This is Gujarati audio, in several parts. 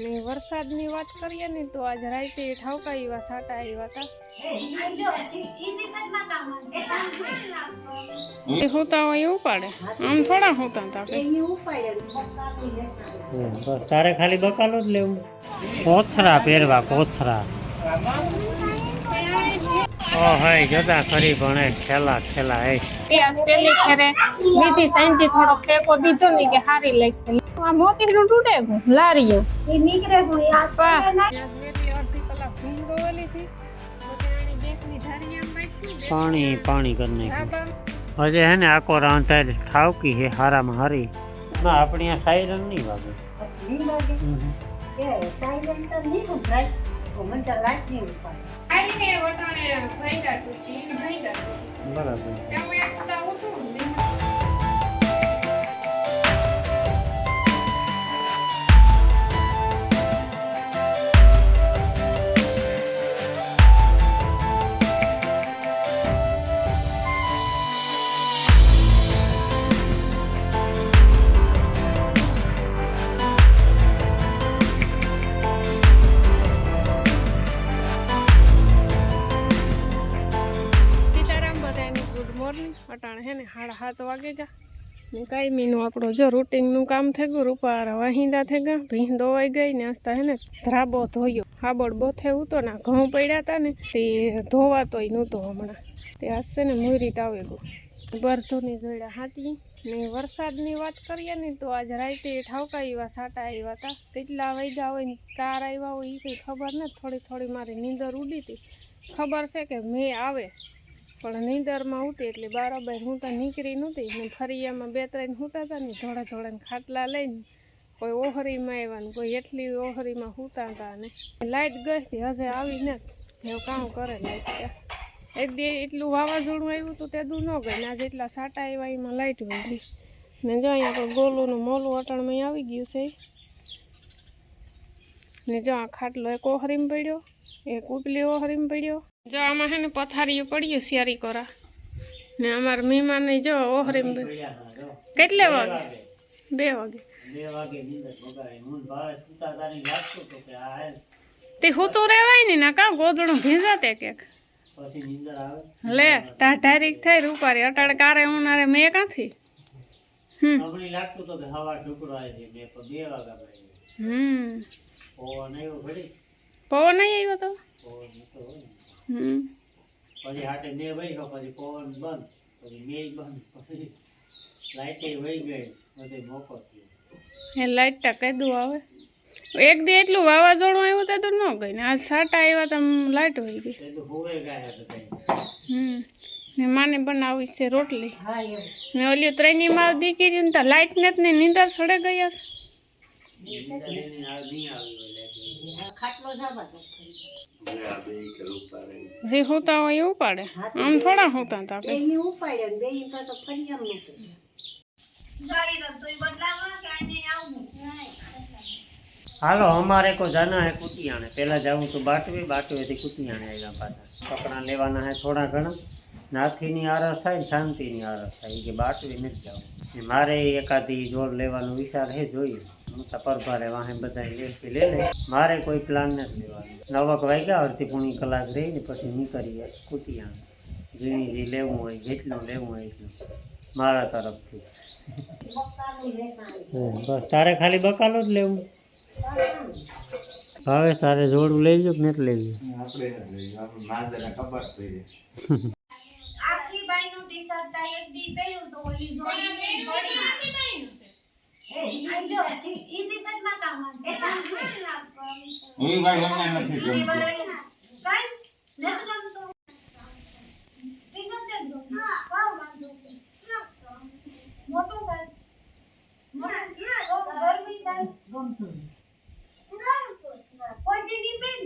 ને વરસાદની વાત કરીએ ને તો આજ રાતે ઠાવકા એવા સાટા આવ્યા હતા હોતા હોય એવું આમ થોડા હોતા હતા કઈ હમ, બસ તારે ખાલી બકાલો જ લેવું. કોથરા પહેરવા કોથરા. ઓ હોય જોતા ખરી ભણે ખેલા ખેલા એ પેલી ફેરે દીધી સાંજથી થોડો ટેકો દીધો ને કે હારી લાગી આ મોતી નું તૂટે ગયું. લારીઓ એ. નીકળે ભૂંગ આ હતી. ના પાણી પાણી કરી નાખ્યું. હજે હે ને આખો રાંધાર ઠાવકી હે હારામાં હારી. ના આપણી આ સાયરન નહીં વાગે. બરાબર. હે ને, સાડા સાત વાગે જા. ને કાંઈ મીનું આપણું જો રૂટિનનું કામ થઈ ગયું, રૂપારા વાહિંદા થઈ ગયા, ભીંદ ધોવાઈ ગઈ ને હસતા હે ને ધ્રાબો ધોયો. હાબડ બોથે ઉતો ના ઘઉં પડ્યા હતા ને, તે ધોવાતોય નહોતો હમણાં. તે હશે ને મોરી તાવે ગયું. બરધોની જોડ્યા હાથી ને વરસાદની વાત કરીએ ને, તો આજ રાતે ઠાવકા આવ્યા સાટા આવ્યા હતા કેટલા વાગ્યા હોય ને, કાર આવ્યા હોય એ કંઈ ખબર નથી. થોડી થોડી મારી નીંદર ઉડી હતી. ખબર છે કે મેં આવે. પણ નીંદરમાં ઉઠી એટલે બારાબાઈ હું તો નીકળી નહોતી. ને ફરિયામાં બે ત્રણ સૂતા હતા ને ધોળા ધોળાને ખાટલા લઈને કોઈ ઓહરીમાં આવ્યા ને કોઈ એટલી ઓહરીમાં સૂતા હતા ને. લાઇટ ગઈ હતી, હજે આવી ને એવું કામ કરે લાઇટ એક દે એટલું વાવાઝોડું આવ્યું હતું, તે દૂર ન ગઈ ને આજે એટલા સાટા આવ્યા, એમાં લાઇટ વહી ને જો અહીંયા કોઈ ગોલુંનું મોલું અટણમાં આવી ગયું છે. ને જો આ ખાટલો એક ઓહરીમાં પડ્યો. એક ઉપલી હરીમ પડ્યો. જો આમાં હે ને પથારીઓ પડ્યું શિયારી કરા. ને અમારા મહેમાન જો ઓહરીમ કેટલે વાગે? બે વાગે. કે તે હું તો રેવાય ને ના કા? ગોદડું ભીંજાતે આવે. લે તા ઢારીક થઈ રૂપારી. અટાડ કારે ઉનારે મેં કાંથી? હમ. લાગતું કે હવા આવે બે હમ. પવન નહીં આવ્યો તો. હમ. પછી હાટે મેં વહી ગયો પછી પવન બંધ પછી મેં બંધ પછી લાઈટે વહી ગઈ બધે મોકો એ લાઈટ કીધું આવે એક દી એટલું વાવાઝોડું આવ્યું તે તો ન ગઈ ને આ સાટા આવ્યા તો લાઇટ વહી ગઈ. હમ. ને માને બનાવી છે રોટલી. ને ઓલી ત્રણની માં દીકરી ને તો લાઈટ ને જ નહીં નીંદર સડે ગયા છે. નીંદર એની આ નહીં આવી એટલે જે હોતા હોય એવું પાડે આમ થોડા હોતા હતા કઈ હાલો અમારે કો જાના હે કુતિયાણે. પેલા જાવું તો બાટવી બાટવેથી કુતિયાણે આવ્યા પાછા. કપડાં લેવાના હે થોડા ઘણા. નાથીની આરસ થાય ને શાંતિની આરસ થાય. ઈ કે બાટવી નથી જવું ને મારે એકાદી જોડ લેવાનો વિચાર હે જોઈએ. હું તો પરભારે વાહે બધા લેતી લે લે. મારે કોઈ પ્લાન નથી લેવાનો. નવક વાગ્યા અડધી પૂણી કલાક રહીને પછી નીકળીએ કુતિયાણે જેવી જે લેવું હોય જેટલું લેવું હોય એટલું. મારા તરફથી. બસ. તારે ખાલી બકાલો જ લેવું? હવે તારે જોડું લઈ જો કે નથી લેવું આખી બાઈનું ટી-શર્ટ આ એક દી પહેર્યું તો ઓલી જોડી પડી. હું ભાઈ મને નથી ઈ ગમતું બરાબર. કાંઈ? નથી ગમતું? ટી-શર્ટ જ ગમતું. વાવ, વાંધો નહીં. મોટું કાંઈ? મોટું? તો ગરમી થાય? કોઈ દી નહીં પહેર.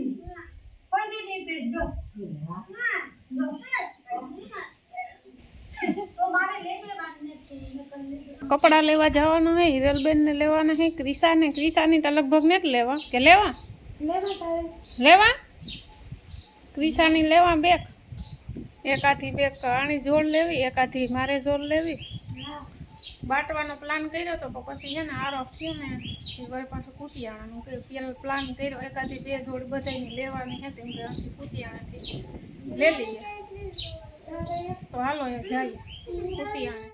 કોઈ દી નહીં પહેર, જો. જો. તો મારે લઈ લેવાનું નથી. નકર લઈ લેવાનું. કપડાં લેવા જવાનું હે હિરલબેનને લેવાના હે ક્રિશાને ક્રિશાની તો લગભગ નથી લેવા. કે લેવા? લેવા તારે. લેવા? ક્રિશાની લેવા બેક. એકાથી બેક આણી જોડ લેવી એકાથી મારે જોડ લેવી. હા. બાટવાનો પ્લાન કર્યો તો પણ પછી છે ને આરો થયો ને એ વળી પાછું કુટિયાણાનું કે પેલો પ્લાન કર્યો એકાદી બે જોડી બધાયની લેવાની છે તેમ કે આથી કુટિયાણાથી લઈ લઈએ તો હાલો એ જઈએ કુટિયાણે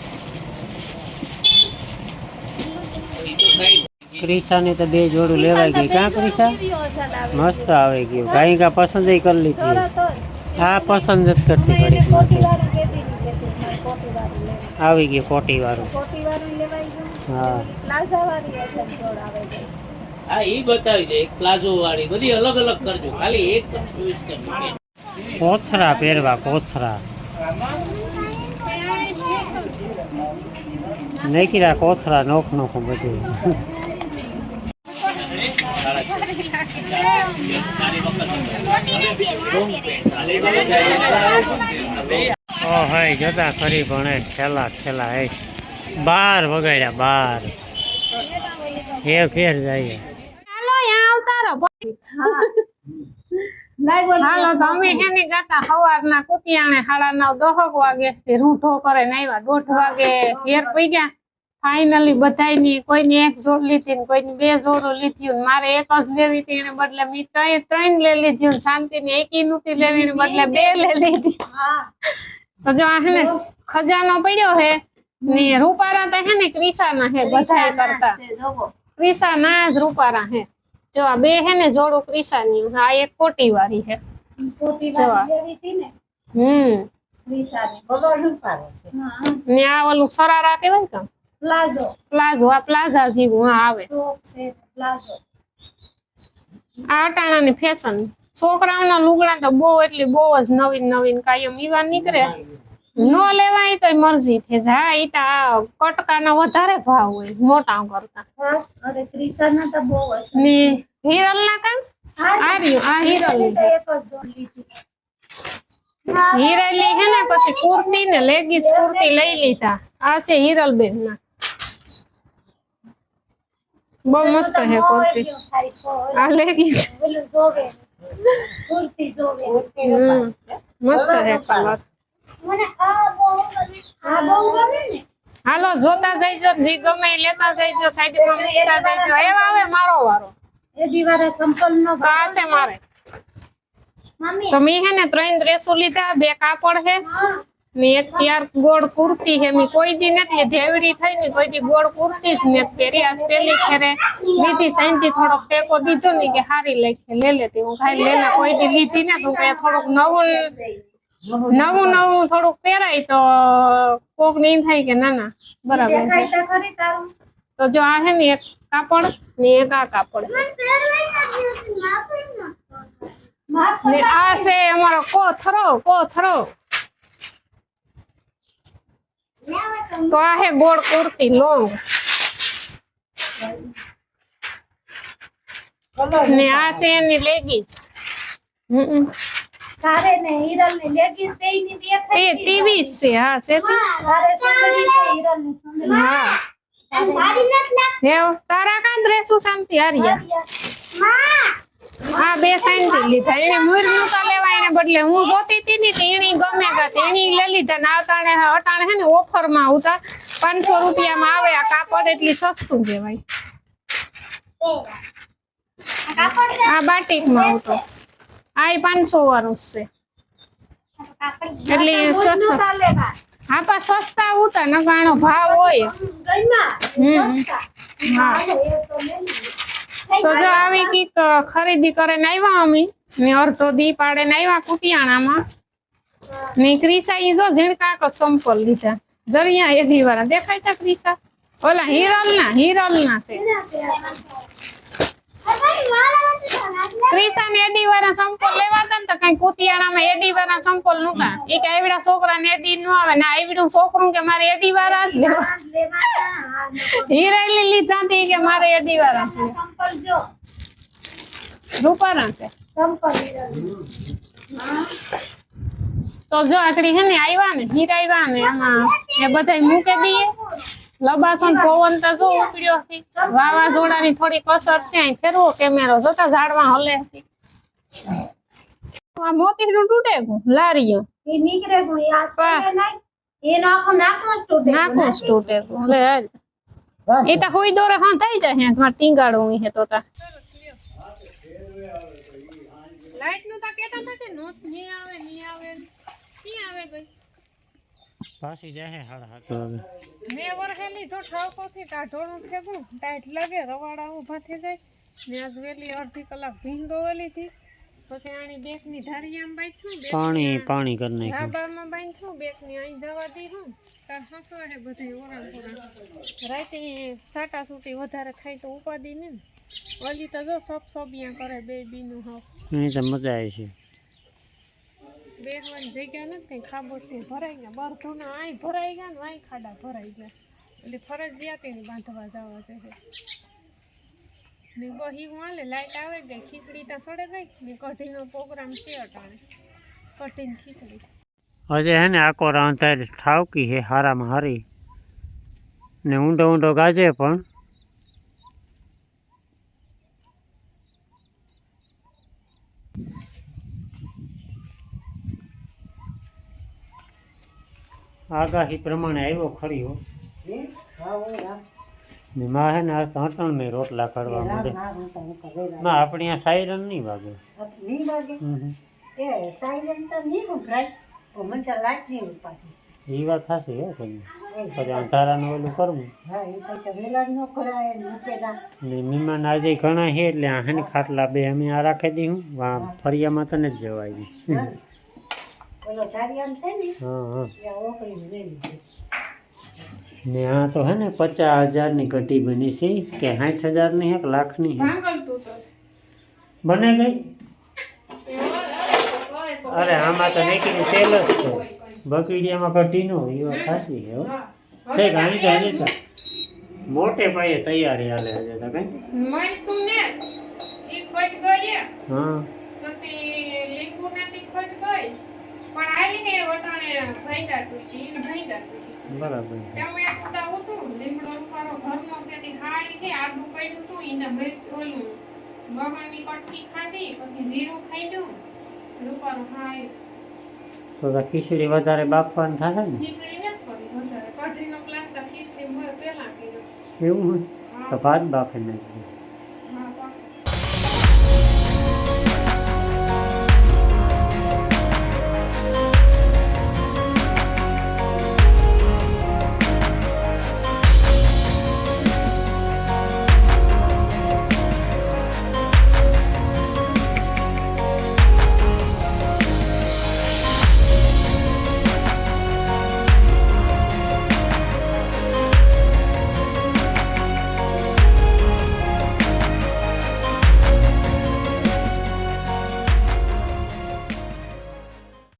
ક્રિશાની તો બે જોડું લેવાઈ ગઈ. ક્યાં ક્રિશા મસ્ત આવી ગયું. કાંઈ કા પસંદ કરી લીધી આ પસંદ જ કરતી પડી આવી ગયું કોટી વાળું. હા. હા ઈ બતાવી દે એક પ્લાઝો વાળી. બધી અલગ અલગ કરજો. ખાલી એક કોથરા પહેરવા કોથરા. નૈકીરા કોથરા નોખ નોખું બધું. ઓ ભાઈ જતા ખરી પણ એ ઠેલા ઠેલા એ. બાર વગાડ્યા બાર. એ ફેર જાય હાલો આવતા રહો. હાલો તો અમે હેની ગાતા સવારના કુતિયાણે સાડા નવ દહક વાગે થી કરે ને આવ્યા. દોઢ વાગે ઘેર પઈ ગયા ફાઇનલી બધાયની કોઈની એક જોડ લીધી ને કોઈની બે જોડો લીધી ને મારે એક જ લેવી હતી એને બદલે મેં ત્રણ ત્રણ લઈ લીધી ને શાંતિની એકી નહોતી લેવી ને બદલે બે લઈ લીધી. તો જો આ હે ને ખજાનો પડ્યો હે ને રૂપારા તો હે ને ક્રિશાના હે બધા કરતા. ક્રિશાના જ રૂપારા હે. જો આ બે હે ને જોડું ક્રિશાની આ એક કોટી વાળી હે ને? હમ. ને આ ઓલું સરારા કહેવાય કે પ્લાઝો. પ્લાઝો આ પ્લાઝા જેવું હા આવે. ટોપ છે પ્લાઝો. આ અટાણાની ફેશન છોકરાઓના લુગડા તો બહુ એટલી બહુ જ નવીન નવીન કાયમ ઈવા નીકળે. નો લેવાય તો મરજી થઈ જાય. ઈ તો કટકાના વધારે ભાવ હોય મોટા કરતા હા, અરે ક્રિશાના તો બહુ હશે. ને હિરલ ના કામ આ રહ્યું આ હિરલ એક જ જોડ લીધી. હિરલી હે ને પછી કુર્તી ને લેગીસ કુર્તી લઈ લીધા. આ છે હિરલ બેન ના બહુ મસ્ત હે કુર્તી. આ લેગીસ. કુર્તી જોવે. મસ્ત હે કલર. હાલો જોતા જઈજો જે ગમે લેતા જઈજો સાઈડમાં મૂકતા જઈજો. એવા આવે મારો વારો. એ દિવારે સંપલ નો છે મારે. મમ્મી. તો મેં હે ને ત્રણ ડ્રેસો લીધા બે કાપડ હે. મેં એક ત્યાર ગોળ કુર્તી હે. મેં કોઈ દી નથી ધેવડી થઈ ને કોઈ દી ગોળ કુર્તી જ ને પહેરી. આજ પેલી ફેરે લીધી સાઈનથી થોડોક ટેકો દીધો ને કે હારી લાગી લે લેતી હું ખાઈ લે કોઈ દી લીધી ને તો કે થોડુંક નવું નવું નવું થોડુંક પહેરાય તો કોક નહીં થાય કે ના ના બરાબર. તો જો આ છે ને એક કાપડ ને એક આ કાપડ. ને આ છે અમારો કોથરો કોથરો. તો આ છે ગોળ કુર્તી લોંગ ને આ છે એની લેગીસ. હમ. તારે ને હિરલ ને લેગીસ બેયની બે એ થઈ ટીવી છે હા છે. તારે સંગડી છે હિરલ ને સંગડી હા. તારા કાંદ રેસુ શાંતિ હારિયા હા. બે સાઈન લીધા. એને મુર નતા લેવા એને બદલે હું જોતી હતી ને તો એની ગમે ગા એની લઈ લીધા ને અટાણે અટાણે હે ને ઓફરમાં આવતા પાંચસો રૂપિયામાં આવે આ કાપડ એટલી સસ્તું કહેવાય. કાપડ આ બાટિકમાં આવતો. આ પાંચસો વાળું છે. એટલે સસ્તું. હા પા સસ્તા ઉતા નકાણો ભાવ હોય. હા. તો તો જો આવી કંઈક ખરીદી કરીને આવ્યા અમે ને અડધો દી પાડે ને આવ્યા કુટિયાણામાં. ને ક્રિસા ઈ જો ઝીણકા કો સંપલ લીધા. જરિયા એ દીવાના દેખાય તા ક્રિસા ઓલા હિરલ ના હિરલ ના છે. તમારી ને એડી સંપલ લેવા હતા ને તો કઈ કુતિયાણામાં એડી વાળા એ કે? છોકરાને એડી ન આવે ને આવડું છોકરું કે મારે એડી વાળા જ હિરાયલી કે મારે એડી વાળા તો જો આકડી હે ને આવ્યા ને, હીરા આવ્યા ને એમાં એ બધા મૂકે દઈએ. લબાસો ને પવન તો જો ઉપડ્યો હતી વાવાઝોડાની થોડી કસર છે અહીં ફેરવો કેમેરો. જોતા ઝાડમાં હલે હતી આ મોતીનું તૂટે ગયું લારીઓ. એ નીકળે કોઈ આ સામે નહીં એનો આખો નાકનો જ તૂટે નાખું જ તૂટે ગયું. લે હાલ. એ તો હોઈ દોરે હા થઈ જાય હે તમારે ટીંગાડું હે તો તા. લાઈટનું તા કેતા હતા કે નોત નહીં આવે નહીં આવે ક્યાં આવે ગઈ. પાછી જાય હાડા વાગે મેં વરહેલી જો ઠાવકોથી ટાઢોળું ફેંકું ટાઈટ લાગે રવાડા ઊભા થઈ જાય. ને આજ વેલી અડધી કલાક ભીંગો વેલી થી પછી આની બેકની ધારી આમ બાંધ્યું પાણી પાણી કર નાખ્યું. ધાબામાં બાંધું બેકની અહીં જવા દીધું. તાર હસો હે બધે ઓરાણ પોરાણ રાતે સાટા સૂટી વધારે ખાય તો ઉપાદી ને ઓલી તો જો સબ સબિયા કરે બે બીનું હાવ. નહીં તો મજા આવી છે. બેહવાની જગ્યા નથી ખાબો ત્યાં ભરાઈ ગયા. બરધુના આય ભરાઈ ગયા ને આય ખાડા ભરાઈ ગયા. એટલે ફરજિયાત બાંધવા જવા છે. ને બહી હાલે, લાઈટ આવે ગઈ, ખીચડી તો સડે ગઈ, ને કઢીનો પ્રોગ્રામ છે અટાણે. કઢીને ખીચડી. હજે હે ને આખો રાંધાર ઠાવકી છે હારામાં હારી. ને ઊંડો ઊંડો ગાજે પણ. આગાહી પ્રમાણે આવ્યો ખરી હો. ને માં હે ને આ ત્રણ ત્રણ મેં રોટલા કાઢવા માંડે. ના આપણે આ સાયરન નહીં વાગે. નહીં વાગે. એ સાયરન તો નહીં ઓ મને તો લાઈટ નહીં ઉપાતી એ વાત થશે હો પછી પછી અંધારાનું ઓલું કરવું ન કરાય મૂકેલા ને મહેમાન આજે ઘણા છે એટલે આ હે ખાટલા બે અમે આ રાખી દઈ હું. ફરિયામાં તને જ જવાય. ઓલો ટારિયામ છે ને હા હા. ઓકળી લઈ ને આ તો હે ને પચાસ હજારની ઘટી બની છે કે સાઠ હજારની એક લાખની બને ગઈ? અરે આમાં તો નીકળી તેલ જ છે. બકીડિયામાં કઢી નો એ ખાસી છે હો. ગાણી હજી તો મોટે પાયે તૈયારી હાલે હજે તો કઈ? હા. પછી લીંબુ ને તીખટ ગઈ. પણ આલી ને વટાણે ભાઈગા તૂટી તૂટી બરાબર. ટમેટું તો હતું લીમડો ઉપાડો ઘરનો છે તે હાઈ છે આદુ પડ્યું હતું એના મિર્ચ ઓલું બહારની કટકી ખાધી પછી જીરું ખાધું રૂપારો હાઈ તો તો ખીચડી વધારે બાફવાની થાય ને? ખીચડી વધારે. કઢીનો પ્લાન તો ખીચડી મોર પેલા કર્યો. એવું તો ભાત બાફી નાખજો.